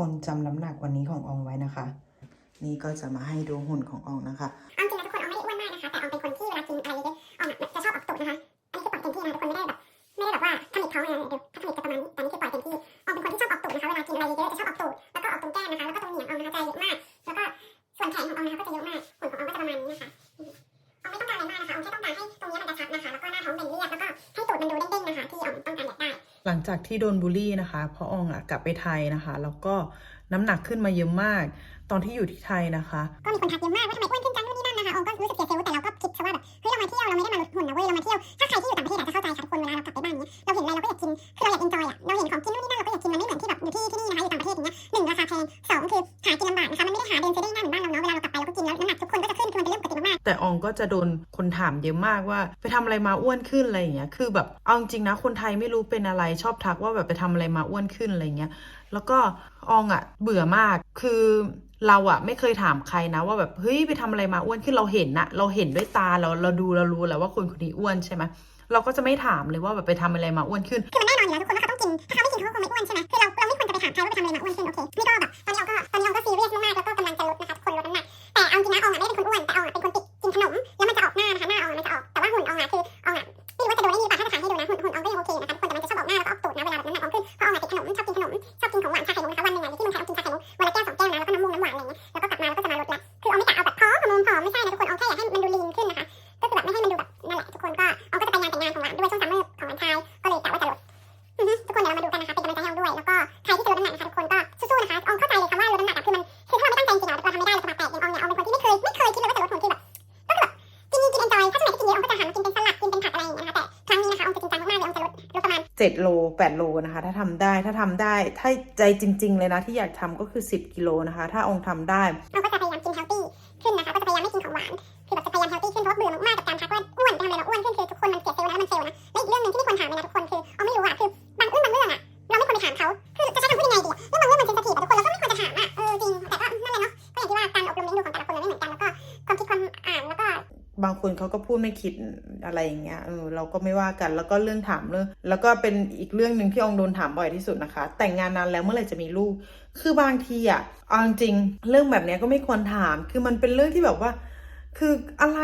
คนจำน้ำหนักวันนี้ของอองไว้นะคะ นี่ก็จะมาให้ดูหุ่นของอองนะคะเอาจริงนะทุกคนออมไม่ได้อ้วนมากนะคะ แต่ออมเป็นคนที่เวลากินอะไรเยอะๆออมอะจะชอบออกตุดนะคะ อันนี้คือปล่อยเต็มที่นะคะทุกคนไม่ได้แบบไม่ได้แบบว่าผลิตท้องเลยนะเดี๋ยวถ้าผลิตจะประมาณนี้แต่นี่คือปล่อยเต็มที่ออมเป็นคนที่ชอบออกตุดนะคะเวลากินอะไรเยอะๆจะชอบออกตุด จากที่โดนบูลลี่นะคะพราะอองอะกลับไปไทยนะคะ แล้วก็น้ำหนักขึ้นมาเยอะมาก ตอนที่อยู่ที่ไทยนะคะ ก็มีคนทักเยอะมากว่าทำไมอ้วนขึ้นจังนู่นนี่นั่นนะคะออมก็รู้สึกเสียเซลล์แต่เราก็คิดซะว่าแบบเฮ้ยเรามาเที่ยวเราไม่ได้มาลดหุ่นนะเว้ยเรามาเที่ยวถ้าใครที่อยู่ต่างประเทศอาจจะเข้าใจค่ะทุกคนเวลาเรากลับไปบ้านเนี้ยเราเห็นอะไรเราก็อยากกินคือเราอยากเอนจอยอะเราเห็นของกินนู่นนี่นั่นเราก็อยากกินมันไม่เหมือนที่แบบอยู่ที่ที่นี่นะคะอยู่ต่างประเทศอย่างเงี้ยหนึ่งราคาแพงสองคือหากินลำบากนะคะมันไม่ได้หาเดินซื้อได้ง่ายเหมือนบ้านเรา องก็จะโดนคนถามเยอะมากว่า ไปทำอะไรมาอ้วนขึ้นอะไรอย่างเงี้ย คือแบบเอาจริงนะคนไทยไม่รู้เป็นอะไรชอบทักว่าแบบไปทำอะไรมาอ้วนขึ้นอะไรเงี้ย แล้วก็อองอะเบื่อมากคือเราอะไม่เคยถามใครนะว่าแบบเฮ้ยไปทำอะไรมาอ้วนขึ้นเราเห็นอะเราเห็นด้วยตาเราเราดูเรารู้แหล้วว่าคนคนนี้อ้วนใช่ไหมเราก็จะไม่ถามเลยว่าแบบไปทำอะไรมาอ้วนขึ้นคือมันแน่นอนอยู่แล้วทุกคนว่าเขาต้องกิน ถ้าเขาไม่กินเขาก็คงไม่อ้วนใช่ไหมคือเราเราไม่ควรจะไปถามใครว่าไปทำอะไรมาอ้วนขึ้นโอเคนี่ก็แบบตอนนี้เราก็ตอนนี้เราก็ซีเรียสมากๆแล้วก็กำลังจะลดนะคะทุกคนลดน้ำหนักแต่เอาจริงนะอองอะไม่ได้เป็นคนอ้วนแต่อองอะเป็นคนติด กินขนม 8 โลนะคะ ถ้าทำได้ถ้าทำได้ ถ้าใจจริง ๆ เลยนะ ที่อยากทำก็คือ 10 กิโลนะคะ ถ้าองค์ทำได้เราก็จะพยายามกินเฮลตี้ขึ้นนะคะ ก็จะพยายามไม่กินของหวาน คือแบบจะพยายามเฮลตี้ขึ้นเพราะเบื่อมากกับการทักว่าอ้วนจะทำอะไรเราอ้วนขึ้นคือทุกคนมันเสียเซลล์นะมันเซลล์นะและอีกเรื่องหนึ่งที่ไม่ควรถามเลยนะทุกคนคือเอาไม่รู้อะคือ ก็พูดไม่คิดอะไรอย่างเงี้ยเออเราก็ไม่ว่ากันแล้วก็เรื่องถามเรื่องแล้วก็เป็นอีกเรื่องหนึ่งที่องโดนถามบ่อยที่สุดนะคะ แต่งงานนานแล้วเมื่อไหร่จะมีลูก คือบางทีอะเอาจริงเรื่องแบบเนี้ยก็ไม่ควรถาม คือมันเป็นเรื่องที่แบบว่า คืออะไร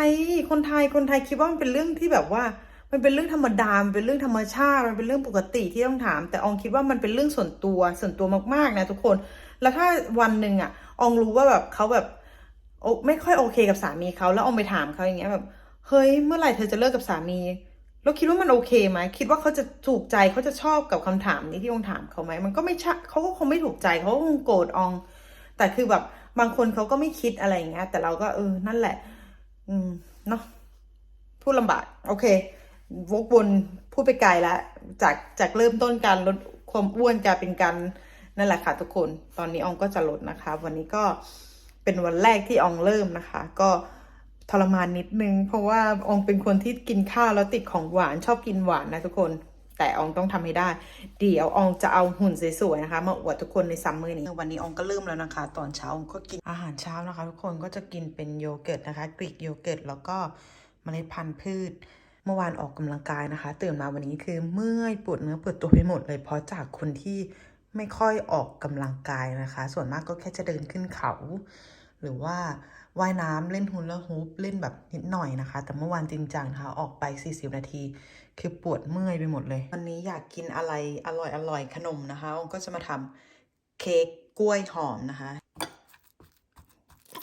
คนไทยคนไทยคิดว่ามันเป็นเรื่องที่แบบว่ามันเป็นเรื่องธรรมดา มันเป็นเรื่องธรรมชาติ มันเป็นเรื่องปกติที่ต้องถาม แต่อองคิดว่ามันเป็นเรื่องส่วนตัว ส่วนตัวมากๆนะทุกคน แล้วถ้าวันหนึ่งอะอองรู้ว่าแบบเขาแบบไม่ค่อยโอเคกับสามีเขา แล้วอองไปถามเขาอย่างเงี้ยแบบ เฮ้ย เมื่อไหร่เธอจะเลิกกับสามี แล้วคิดว่ามันโอเคไหม คิดว่าเขาจะถูกใจเขาจะชอบกับคำถามนี้ที่องถามเขาไหม มันก็ไม่ใช่เขาก็คงไม่ถูกใจเขาคงโกรธออง แต่คือแบบบางคนเขาก็ไม่คิดอะไรอย่างเงี้ย แต่เราก็เออ นั่นแหละ อืม เนาะพูดลำบาก โอเควกวนพูดไปไกลแล้วจากจากเริ่มต้นการลดความอ้วนกลายเป็นการนั่นแหละค่ะทุกคน ตอนนี้อองก็จะลดนะคะ วันนี้ก็เป็นวันแรกที่อองเริ่มนะคะ ก็ ทรมานนิดนึง เพราะว่าอองเป็นคนที่กินข้าวแล้วติดของหวานชอบกินหวานนะทุกคน แต่อองต้องทำให้ได้ เดี๋ยวอองจะเอาหุ่นสวยๆนะคะ มาอวดทุกคนในซัมเมอร์นี้ วันนี้อองก็เริ่มแล้วนะคะ ตอนเช้าอองก็กินอาหารเช้านะคะ ทุกคนก็จะกินเป็นโยเกิร์ตนะคะ กรีกโยเกิร์ตแล้วก็เมล็ดพันธุ์พืชเมื่อวานออกกำลังกายนะคะ ตื่นมาวันนี้คือเมื่อยปวดเนื้อปวดตัวไปหมดเลยเพราะจากคนที่ไม่ค่อยออกกำลังกายนะคะ ส่วนมากก็แค่จะเดินขึ้นเขา หรือว่า ว่ายน้ำเล่นฮุนละฮูปเล่นแบบนิดหน่อยนะคะ แต่เมื่อวานจริงจังนะคะออกไป 40 นาที คือปวดเมื่อยไปหมดเลย วันนี้อยากกินอะไรอร่อยอร่อยขนมนะคะองก็จะมาทำเค้กกล้วยหอมนะคะ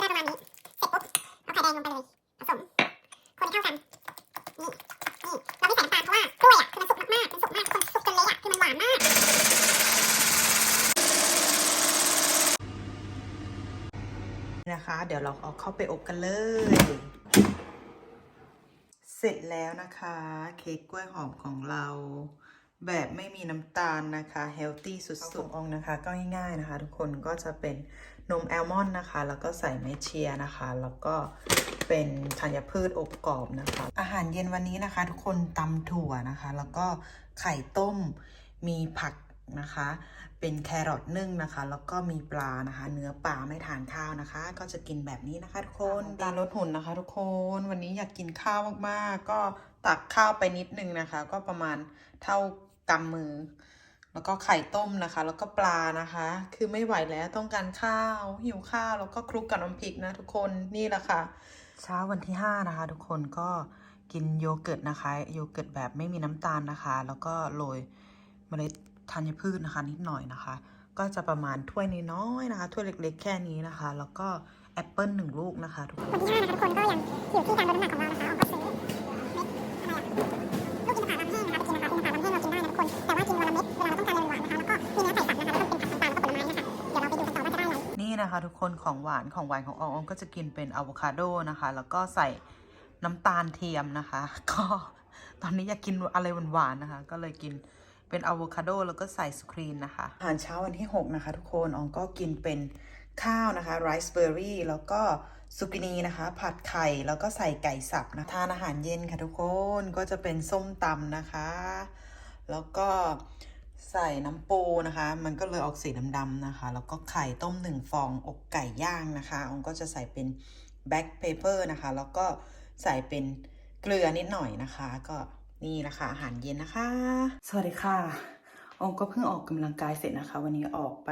ก็ได้ประมาณนี้เสร็จปุ๊บเอาไข่แดงลงไปเลย ผสม คนให้เข้ากัน นี่ นี่ เราไม่ใส่น้ำตาลเพราะว่ากล้วยอะคือมันสุกมากๆมันสุกมากคนสุกจนเละอะคือมันหวานมาก นะคะ เดี๋ยวเราเอาเข้าไปอบกันเลย เสร็จแล้วนะคะ เค้กกล้วยหอมของเรา แบบไม่มีน้ำตาลนะคะเฮลตี้สุดๆององนะคะ ก็ง่ายๆนะคะ ทุกคนก็จะเป็นนมแอลมอนด์นะคะ แล้วก็ใส่เมเชียนะคะ แล้วก็เป็นธัญพืชอบกรอบนะคะ อาหารเย็นวันนี้นะคะ ทุกคนตำถั่วนะคะ แล้วก็ไข่ต้มมีผัก นะคะ เป็นแครอทนึ่งนะคะ แล้วก็มีปลานะคะ เนื้อปลาไม่ทานข้าวนะคะ ก็จะกินแบบนี้นะคะทุกคนตาลดหุ่นนะคะ ทุกคนวันนี้อยากกินข้าวมากๆ ก็ตักข้าวไปนิดนึงนะคะ ก็ประมาณเท่ากำมือ แล้วก็ไข่ต้มนะคะ แล้วก็ปลานะคะ คือไม่ไหวแล้วต้องการข้าวหิวข้าวแล้วก็คลุกกับน้ำพริกนะทุกคนนี่แหละค่ะ เช้าวันที่5นะคะ ทุกคนก็กินโยเกิร์ตนะคะ โยเกิร์ตแบบไม่มีน้ำตาลนะคะ แล้วก็โรยเมล็ด ธัญพืชนะคะ นิดหน่อยนะคะ ก็จะประมาณถ้วยน้อยๆนะคะ ถ้วยเล็กๆ แค่นี้นะคะ แล้วก็แอปเปิลหนึ่งลูกนะคะทุกคนวันที่ห้านะคะทุกคนก็ยังอยู่ที่การลดน้ำหนักของเรานะคะออมก็ซื้อเม็ดอะไรอะลูกอินทผลัมแห้งนะคะไปกินนะคะอินทผลัมแห้งเรากินได้นะทุกคน แต่ว่ากินวันละเม็ดเวลาเราต้องการอะไรหวานๆนะคะ แล้วก็มีเนื้อไก่สับนะคะแล้วก็เป็นผักต่างๆแล้วก็ผลไม้นะคะ เดี๋ยวเราไปดูกันต่อว่าจะได้อะไร นี่นะคะ ทุกคนของหวานของหวานของออมออมก็จะกินเป็นอะโวคาโดนะคะ แล้วก็ใส่น้ำตาลเทียมนะคะ ก็ตอนนี้อยากกินอะไรหวานๆนะคะ ก็เลยกิน เป็นอะโวคาโดแล้วก็ใส่สครีนนะคะอาหารเช้าวันที่ 6 นะคะ ทุกคนออมก็กินเป็นข้าวนะคะไรซ์เบอร์รี่แล้วก็ซุกินีนะคะ ผัดไข่แล้วก็ใส่ไก่สับนะทานอาหารเย็นค่ะทุกคนก็จะเป็นส้มตำนะคะ แล้วก็ใส่น้ำปูนะคะ มันก็เลยออกสีดำๆนะคะ แล้วก็ไข่ต้มหนึ่งฟองอกไก่ย่างนะคะองก็จะใส่เป็นแบ็กเพเปอร์นะคะ แล้วก็ใส่เป็นเกลือนิดหน่อยนะคะ ก็ นี่แหละค่ะอาหารเย็นนะคะ สวัสดีค่ะอองก็เพิ่งออกกำลังกายเสร็จนะคะ วันนี้ออกไป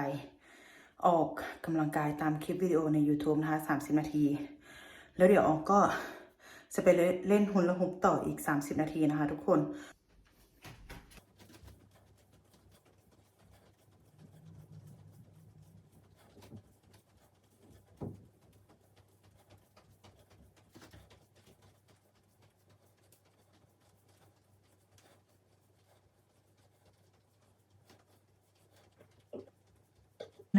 ออกกำลังกายตามคลิปวิดีโอใน YouTube นะคะ30นาที แล้วเดี๋ยวอองก็จะไปเล่นหุ่นละหุบต่ออีก 30 นาทีนะคะ ทุกคน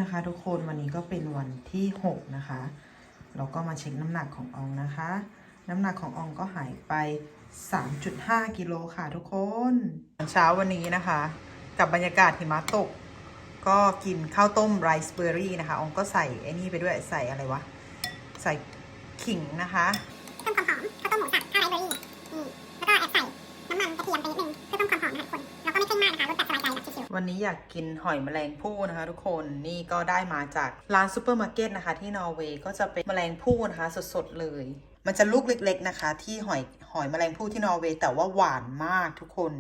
นะคะ ทุกคนวันนี้ก็เป็นวันที่ 6 นะคะ เราก็มาเช็คน้ำหนักของอองนะคะ น้ำหนักของอองก็หายไป 3.5 กิโลค่ะทุกคนเช้าวันนี้นะคะ กับบรรยากาศหิมะตก ก็กินข้าวต้มไรซ์เบอร์รี่นะคะ อองก็ใส่ไอ้นี่ไปด้วยใส่อะไรวะ ใส่ขิงนะคะ วันนี้อยากกินหอยแมลงภู่นะคะทุกคนนี่ก็ได้มาจากร้านซูเปอร์มาร์เก็ตนะคะ ที่นอร์เวย์ก็จะเป็นแมลงภู่นะคะสดๆเลย มันจะลูกเล็ก ๆนะคะ ที่หอยหอยแมลงภู่ที่นอร์เวย์แต่ว่าหวานมากทุกคน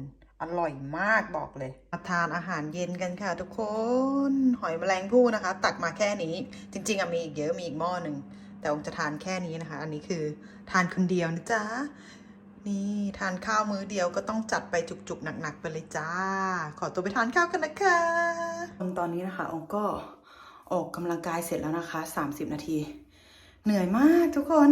อร่อยมากบอกเลย มาทานอาหารเย็นกันค่ะทุกคน หอยแมลงภู่นะคะ ตักมาแค่นี้ จริง ๆอะมีอีกเยอะมีอีกหม้อหนึ่งแต่องจะทานแค่นี้นะคะ อันนี้คือทานคนเดียวนะจ๊ะ นี่ทานข้าวมื้อเดียวก็ต้องจัดไปจุกๆ หนักๆ ไปเลยจ้า ขอตัวไปทานข้าวกันนะคะตอนนี้นะคะองก็ออกกำลังกายเสร็จแล้วนะคะ 30 นาที เหนื่อยมากทุกคน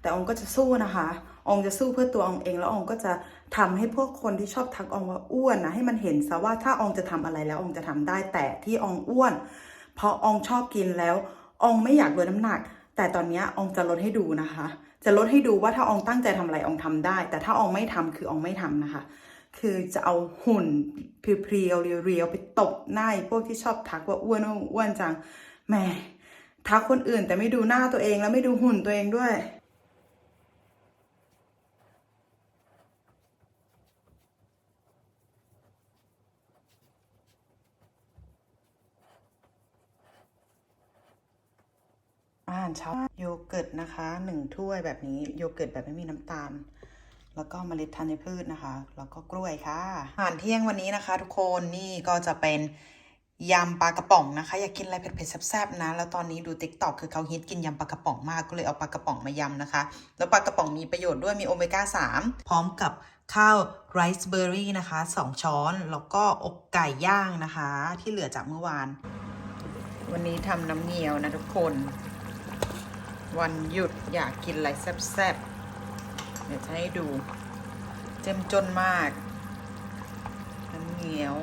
แต่องก็จะสู้นะคะองจะสู้เพื่อตัวองเองแล้วองก็จะทำให้พวกคนที่ชอบทักองว่าอ้วนนะให้มันเห็นซะว่าถ้าองจะทำอะไรแล้วองจะทำได้แต่ที่องอ้วน เพราะองชอบกินแล้วองไม่อยากลดน้ำหนัก แต่ตอนนี้องจะลดให้ดูนะคะ จะลดให้ดูว่าถ้าองตั้งใจทำอะไรองทำได้ แต่ถ้าองไม่ทำคือองไม่ทำนะคะ คือจะเอาหุ่นเพรียวๆเรียวๆไปตบหน้าพวกที่ชอบทักว่าอ้วนว่าอ้วนจังแหมทักคนอื่นแต่ไม่ดูหน้าตัวเองแล้วไม่ดูหุ่นตัวเองด้วย อาหารเช้าโยเกิร์ตนะคะหนึ่งถ้วยแบบนี้โยเกิร์ตแบบไม่มีน้ำตาล แล้วก็เมล็ดธัญพืชนะคะ แล้วก็กล้วยค่ะอาหารเที่ยงวันนี้นะคะ ทุกคนนี่ก็จะเป็นยำปลากระป๋องนะคะ อยากกินอะไรเผ็ดๆแซ่บๆนะ แล้วตอนนี้ดูติ๊กต็อกคือเขาฮิตกินยำปลากระป๋องมากก็เลยเอาปลากระป๋องมายำนะคะ แล้วปลากระป๋องมีประโยชน์ด้วยมีโอเมก้า 3 พร้อมกับข้าวไรซ์เบอร์รี่นะคะ 2 ช้อน แล้วก็อกไก่ย่างนะคะ ที่เหลือจากเมื่อวาน วันนี้ทำน้ำเงี้ยวนะทุกคน วันหยุดอยากกินอะไรแซ่บๆ เดี๋ยวจะให้ดู เจ้มจนมากน้ำเงี้ยว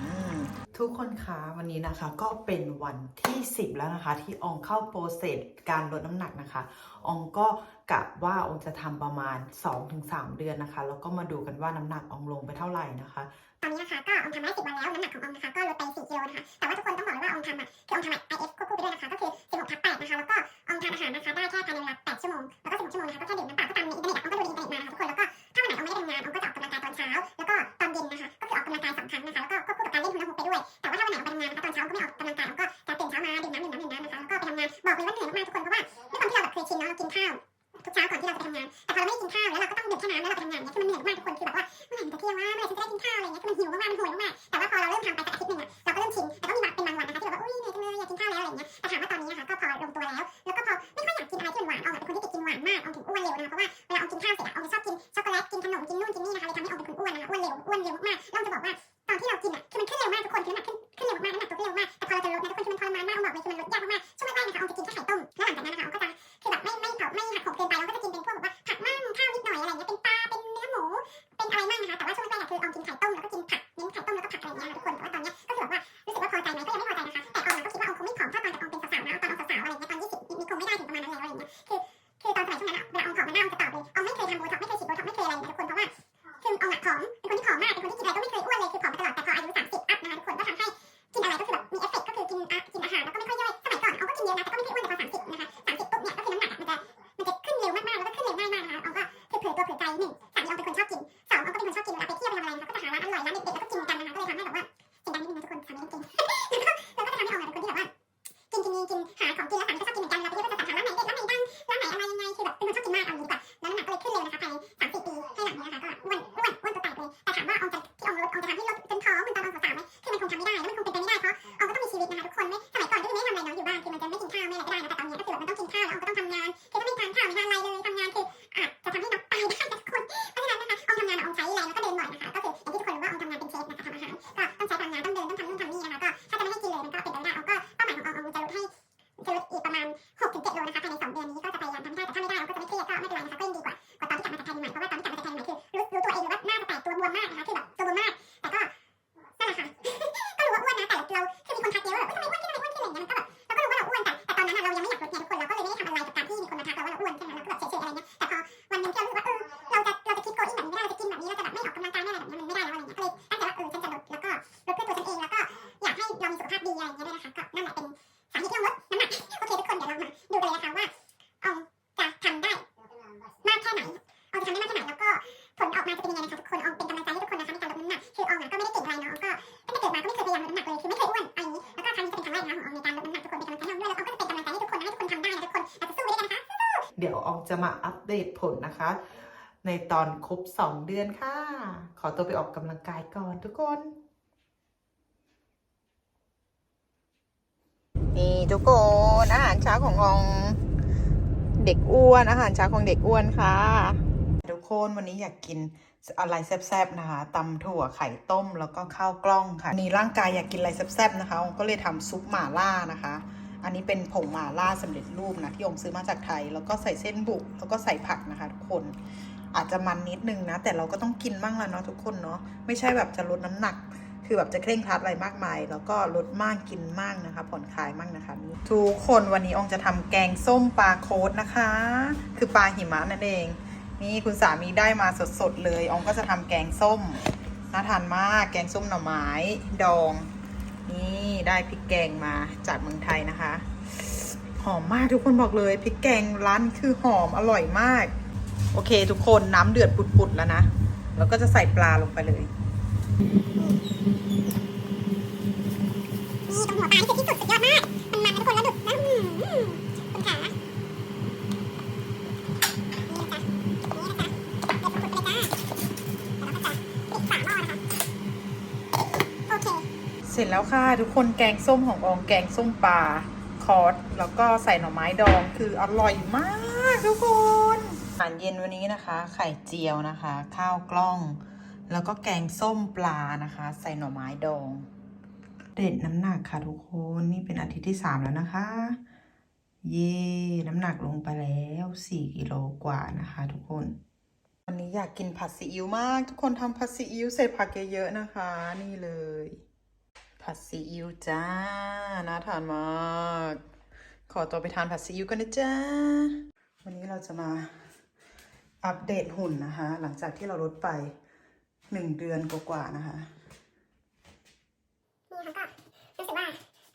อืมทุกคนคะวันนี้นะคะก็เป็นวันที่ 10 แล้วนะคะ ที่อองเข้าโปรเซสการลดน้ำหนักนะคะอองก็กะว่าอองจะทำประมาณ 2-3 เดือนนะคะ แล้วก็มาดูกันว่าน้ำหนักอองลงไปเท่าไหร่นะคะๆตอนนี้นะคะก็ออมทำมาได้สิบวันแล้วน้ำหนักของออมนะคะก็ลดไปสี่กิโลนะคะแต่ว่าทุกคนต้องบอกเลยว่าออมทำอะคือออมทำอะ IF ควบคู่ไปด้วยนะคะก็คือ เดี๋ยวออมจะมาอัปเดตผลนะคะ ในตอนครบ 2 เดือนค่ะ ขอตัวไปออกกำลังกายก่อนทุกคน นี่ทุกคนอาหารเช้าของอองเด็กอ้วนอาหารเช้าของเด็กอ้วนค่ะ ทุกคนวันนี้อยากกิน อะไรแซ่บๆนะคะตำถั่วไข่ต้มแล้วก็ข้าวกล้องค่ะนี่ร่างกายอยากกินอะไรแซ่บๆนะคะก็เลยทำซุปหม่าล่านะคะ อันนี้เป็นผงหม่าล่าสำเร็จรูปนะที่อมซื้อมาจากไทย แล้วก็ใส่เส้นบุกแล้วก็ใส่ผักนะคะ ทุกคนอาจจะมันนิดนึงนะ แต่เราก็ต้องกินบ้างละเนาะทุกคนเนาะไม่ใช่แบบจะลดน้ำหนัก คือแบบจะเคร่งครัดอะไรมากมาย แล้วก็ลดมากกินมากนะคะ ผ่อนคลายมากนะคะทุกคนวันนี้องค์จะทำแกงส้มปลาโคดนะคะ คือปลาหิมะนั่นเอง นี่คุณสามีได้มาสดๆเลยอองก็จะทำแกงส้มน่าทานมากแกงส้มหน่อไม้ดอง นี่ได้พริกแกงมาจากเมืองไทยนะคะ หอมมากทุกคนบอกเลยพริกแกงร้านคือหอมอร่อยมาก โอเค ทุกคนน้ำเดือดปุดๆแล้วนะ แล้วก็จะใส่ปลาลงไปเลยนี่ตรงหัวปลานี่คืที่สุดสุดยอดมาก มันมันทุกคนแล้วดุดนะคุณขา เสร็จแล้วค่ะทุกคนแกงส้มของอองแกงส้มปลาคอสแล้วก็ใส่หน่อไม้ดองคืออร่อยมากทุกคนอาหารเย็นวันนี้นะคะ ไข่เจียวนะคะ ข้าวกล้อง แล้วก็แกงส้มปลานะคะ ใส่หน่อไม้ดอง เด็ดน้ำหนักค่ะทุกคนนี่เป็นอาทิตย์ที่สามแล้วนะคะ เย่น้ำหนักลงไปแล้วสี่กิโลกว่านะคะ ทุกคนวันนี้อยากกินผัดซีอิ๊วมาก ทุกคนทำผัดซีอิ๊วใส่ผักเยอะๆนะคะ นี่เลย ผัดซีอิ๊วจ้า น่าทานมาก ขอตัวไปทานผัดซีอิ๊วกันนะจ้า วันนี้เราจะมาอัปเดตหุ่นนะคะ หลังจากที่เราลดไปหนึ่งเดือนกว่าๆนะคะนี่ค่ะก็รู้สึกว่า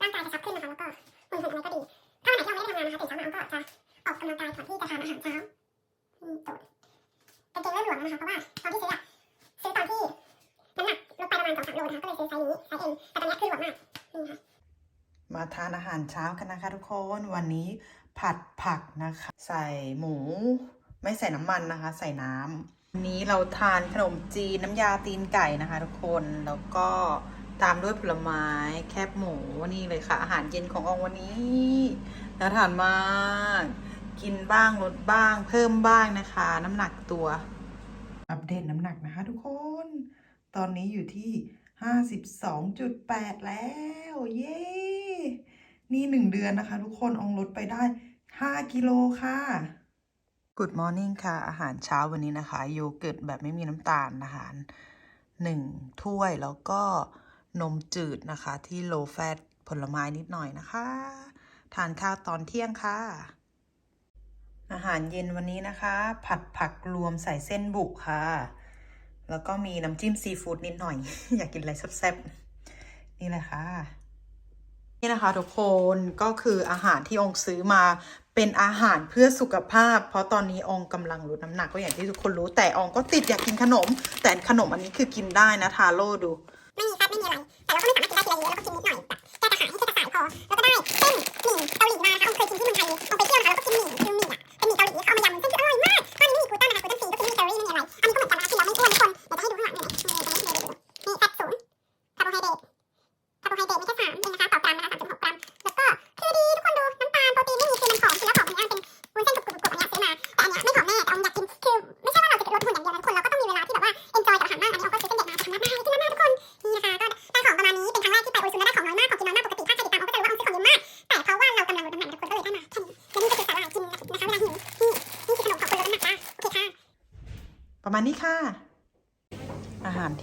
ร่างกายจะชับขึ้นนะคะแล้วก็หุ่นหุ่นอะไรก็ดี ถ้านไหนที่เราไม่ได้ทำงานนะคะตื่นเช้ามาเราก็จะออกกำลังกายก่อนที่จะทานอาหารเช้าอืมตัวเป็นเกงเริ่มหลวมนะคะเพราะว่าตอนที่ซื้ออะซื้อตอนที่น้ำหนัก ลดไปประมาณสองสามโลนะคะก็เลยซื้อไซส์นี้ไซส์เอ็มแต่ตอนนี้ขึ้นหวมากนี่ค่ะมาทานอาหารเช้ากันนะคะทุกคนวันนี้ผัดผักนะคะ ใส่หมู ไม่ใส่น้ำมันนะคะ ใส่น้ำวันนี้เราทานขนมจีนน้ำยาตีนไก่นะคะ ทุกคนแล้วก็ตามด้วยผลไม้แคบหมูนี่เลยค่ะ อาหารเย็นขององวันนี้น่าทานมากกินบ้างลดบ้าง เพิ่มบ้างนะคะ น้ำหนักตัว อัปเดตน้ำหนักนะคะทุกคน ตอนนี้อยู่ที่ 52.8 แล้ว เย้ นี่หนึ่งเดือนนะคะ ทุกคนอองลดไปได้ 5 กิโลค่ะ Good morning ค่ะ อาหารเช้าวันนี้นะคะ โยเกิร์ตแบบไม่มีน้ำตาลนะคะหนึ่งถ้วยแล้วก็นมจืดนะคะ ที่ low fat ผลไม้นิดหน่อยนะคะ ทานข้าวตอนเที่ยงค่ะ อาหารเย็นวันนี้นะคะ ผัดผักรวมใส่เส้นบุกค่ะ แล้วก็มีน้ำจิ้มซีฟู้ดนิดหน่อย อยากกินอะไรแซ่บๆ นี่เลยค่ะ นี่นะคะทุกคนก็คืออาหารที่องค์ซื้อมาเป็นอาหารเพื่อสุขภาพ เพราะตอนนี้องค์กำลังลดน้ำหนักก็อย่างที่ทุกคนรู้แต่องค์ก็ติดอยากกินขนม แต่ขนมอันนี้คือกินได้นะทาโร่ดู ไม่มีแฟตไม่มีอะไร แต่เราก็ไม่สามารถกินได้ทีละเยอะเราก็กินนิดหน่อยแบบแก้กระหายให้แค่กระสายพอ แล้วก็ได้เส้นหมี่เกาหลีมานะคะออมเคยกินที่เมืองไทยออมไปเที่ยวนะคะแล้วก็กินหมี่คือหมี่อะเป็นหมี่เกาหลีเขาเอามายำเส้นคืออร่อยมากตอนนี้ม่มีกลูเตนนะคะ แคลอรี่ไม่มีอะไร อันนี้ก็เหมือนกันนะคะกินแล้วไม่อ้วนทุกคนเดี๋ยวจะให้ดูข้างหลังหน่อยนี่จะให้ดูดูดูนี่แฟตศูนย์คาร์โบไฮเดรต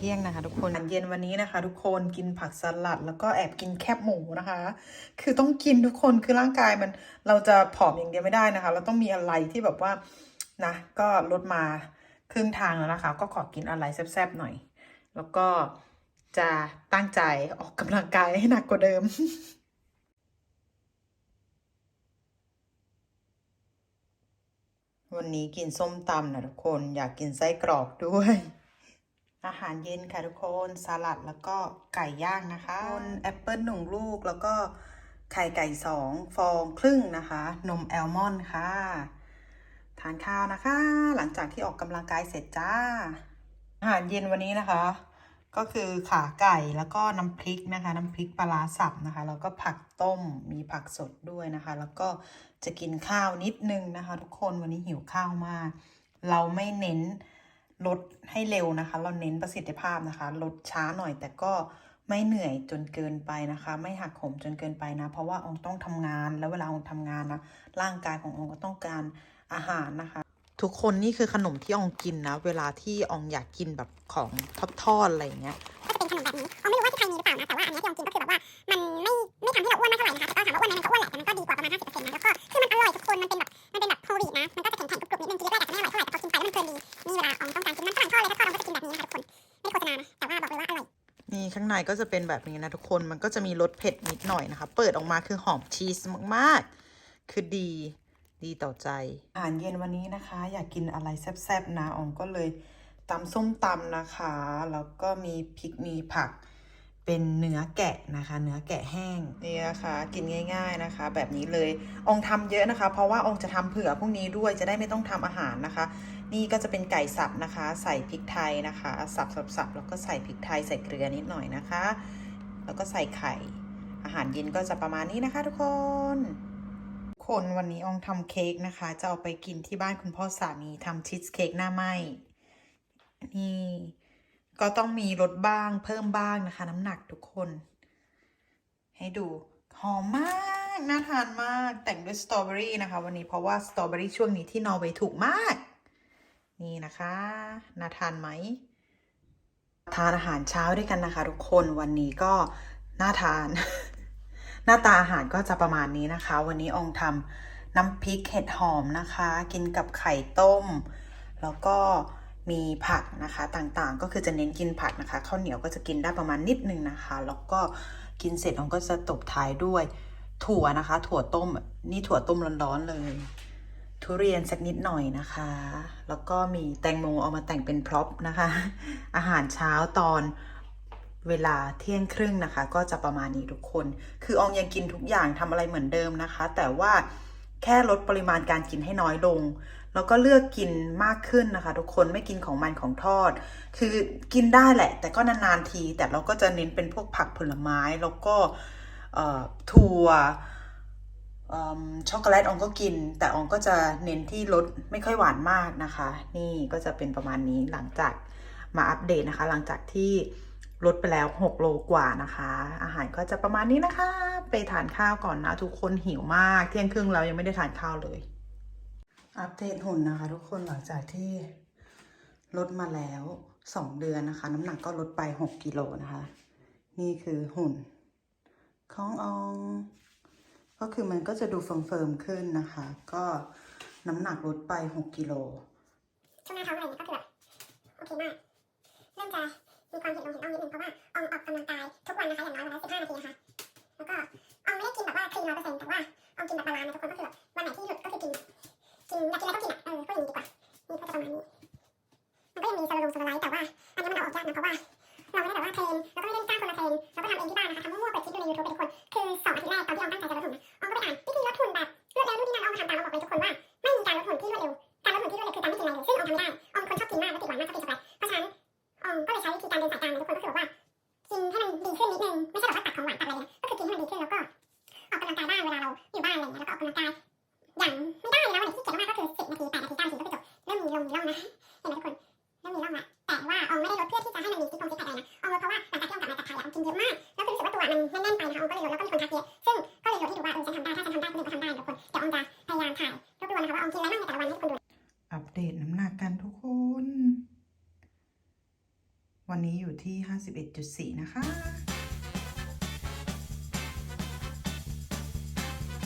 ที่ยงนะคะ ทุกคนอาหารเย็นวันนี้นะคะ ทุกคนกินผักสลัด แล้วก็แอบกินแคบหมูนะคะ คือต้องกินทุกคนคือร่างกายมันเราจะผอมอย่างเดียวไม่ได้นะคะ เราต้องมีอะไรที่แบบว่านะก็ลดมาครึ่งทางแล้วนะคะ ก็ขอกินอะไรแซ่บๆหน่อย แล้วก็จะตั้งใจออกกำลังกายให้หนักกว่าเดิมวันนี้กินส้มตำนะทุกคนอยากกินไส้กรอกด้วย อาหารเย็นค่ะทุกคนสลัดแล้วก็ไก่ย่างนะคะแอปเปิลหนึ่งลูกแล้วก็ไข่ไก่สองฟองครึ่งนะคะ นมแอลมอนด์ค่ะ ทานข้าวนะคะ หลังจากที่ออกกำลังกายเสร็จจ้า อาหารเย็นวันนี้นะคะ ก็คือขาไก่แล้วก็น้ำพริกนะคะ น้ำพริกปลาร้าสับนะคะ แล้วก็ผักต้มมีผักสดด้วยนะคะ แล้วก็จะกินข้าวนิดนึงนะคะ ทุกคนวันนี้หิวข้าวมาก เราไม่เน้น ลดให้เร็วนะคะ เราเน้นประสิทธิภาพนะคะ ลดช้าหน่อยแต่ก็ไม่เหนื่อยจนเกินไปนะคะ ไม่หักโหมจนเกินไปนะ เพราะว่าองต้องทำงาน แล้วเวลาองทำงานนะ ร่างกายขององก็ต้องการอาหารนะคะ ทุกคนนี่คือขนมที่อองกินนะ เวลาที่อองอยากกินแบบของทอดๆอะไรอย่างเงี้ยก็จะเป็นขนมแบบนี้ออมไม่รู้ว่าที่ไทยมีหรือเปล่านะแต่ว่าอันนี้ที่ออมกินก็คือแบบว่ามันไม่ไม่ทำให้เราอ้วนมากเท่าไหร่นะคะแต่ก็ถามว่าอ้วนไหมมันก็อ้วนแหละแต่มันก็ดีกว่าประมาณ50%นะแล้วก็คือมันอร่อยทุกคนมันเป็นแบบ มันเป็นแบบโฮลวีตนะ มันก็จะแข็งๆกรุบๆนิดนึงกินแรกๆอาจจะไม่อร่อยเท่าไหร่แต่พอกินไปแล้วมันเพลินดีนี่เวลาออมต้องการกินมันฝรั่งทอดเลยถ้าทอดออมก็จะกินแบบนี้นะคะทุกคน ไม่ได้โฆษณานะแต่ว่าบอกเลยว่าอร่อย นี่ข้างในก็จะเป็นแบบนี้นะทุกคน มันก็จะมีรสเผ็ดนิดหน่อยนะคะ เปิดออกมาคือหอมชีสมากๆ คือดี ดีต่อใจ อาหารเย็นวันนี้นะคะ อยากกินอะไรแซ่บๆนะอองก็เลยตำส้มตำนะคะ แล้วก็มีพริกมีผัก เป็นเนื้อแกะนะคะ เนื้อแกะแห้งนี่นะคะกินง่าย ๆนะคะ แบบนี้เลยองทำเยอะนะคะ เพราะว่าองจะทำเผื่อพรุ่งนี้ด้วยจะได้ไม่ต้องทำอาหารนะคะ นี่ก็จะเป็นไก่สับนะคะ ใส่พริกไทยนะคะสับสับแล้วก็ใส่พริกไทยใส่เกลือนิดหน่อยนะคะ แล้วก็ใส่ไข่ อาหารเย็นก็จะประมาณนี้นะคะ ทุกคนคนวันนี้องทำเค้กนะคะ จะเอาไปกินที่บ้านคุณพ่อสามีทำชีสเค้กหน้าไหมนี่ ก็ต้องมีลดบ้างเพิ่มบ้างนะคะ น้ำหนักทุกคน ให้ดูหอมมากน่าทานมากแต่งด้วยสตรอเบอรี่นะคะ วันนี้เพราะว่าสตรอเบอรี่ช่วงนี้ที่นอร์เวย์ถูกมาก นี่นะคะน่าทานไหมทานอาหารเช้าด้วยกันนะคะ ทุกคนวันนี้ก็น่าทาน หน้าตาอาหารก็จะประมาณนี้นะคะ วันนี้องทำน้ำพริกเห็ดหอมนะคะ กินกับไข่ต้ม แล้วก็ มีผักนะคะต่างๆ ก็คือจะเน้นกินผักนะคะข้าวเหนียวก็จะกินได้ประมาณนิดนึงนะคะ แล้วก็กินเสร็จอองก็จะตบท้ายด้วยถั่วนะคะ ถั่วต้มนี่ถั่วต้มร้อนๆเลย ทุเรียนสักนิดหน่อยนะคะ แล้วก็มีแตงโมเอามาแต่งเป็นพร็อพนะคะ อาหารเช้าตอนเวลาเที่ยงครึ่งนะคะ ก็จะประมาณนี้ทุกคน คืออองยังกินทุกอย่างทำอะไรเหมือนเดิมนะคะ แต่ว่าแค่ลดปริมาณการกินให้น้อยลง แล้วก็เลือกกินมากขึ้นนะคะ ทุกคนไม่กินของมันของทอด คือกินได้แหละ แต่ก็นานๆที แต่เราก็จะเน้นเป็นพวกผักผลไม้แล้วก็ถั่วช็อกโกแลตอองก็กิน แต่อองก็จะเน้นที่รสไม่ค่อยหวานมากนะคะ นี่ก็จะเป็นประมาณนี้หลังจากมาอัปเดตนะคะ หลังจากที่ลดไปแล้ว 6 โลกว่านะคะ อาหารก็จะประมาณนี้นะคะ ไปทานข้าวก่อนนะ ทุกคนหิวมาก เที่ยงครึ่งแล้วยังไม่ได้ทานข้าวเลย อัปเดตหุ่นนะคะ ทุกคนหลังจากที่ลดมาแล้ว2เดือนนะคะ น้ำหนักก็ลดไป6กิโลนะคะ นี่คือหุ่นของออง ก็คือมันก็จะดูเฟิร์มๆขึ้นนะคะ ก็น้ำหนักลดไป6กิโลช่วงหน้าท้องอะไรนี่ยก็คือแบบโอเคมากเริ่มจะมีความเห็นลงเห็นอ่องนิดนึงเพราะว่าอ่องออกกำลังกายทุกวันนะคะอย่างน้อยวันละ15นาทีนะคะแล้วก็อ่องไม่ได้กินแบบว่าคลีนร้อยเปอร์เซ็นต์แต่ว่าอ่องกินแบบบาลานซ์ทุกคนก็คือแบบวันไหนที่หยุดก็คือกิน กินอยากกินอะไรก็กินอะเออก็อย่างนี้ดีกว่านี่ก็จะประมาณนี้มันก็ยังมีสโลลงสโลไลท์แต่ว่าอันนี้มันเอาออกยากนะเพราะว่าเราไม่ได้แบบว่าเทรนแล้วก็ไม่ได้จ้างคนมาเทรนเราก็ทำเองที่บ้านนะคะทำมั่วๆเปิดคลิปดูในยูทูบไปทุกคนคือสองอาทิตย์แรกตอนที่ออมตั้งใจจะลดหุ่นนะออมก็ไปอ่านวิธีลดหุ่นแบบรวดเร็วนู่นนี่นั่นออมมาทำตามมาบอกเลยทุกคนว่าไม่มีการลดหุ่นที่รวดเร็วการลดหุ่นที่รวดเร็วคือการไม่กินอะไรเลยซึ่งออมทำไม่ได้ วันนี้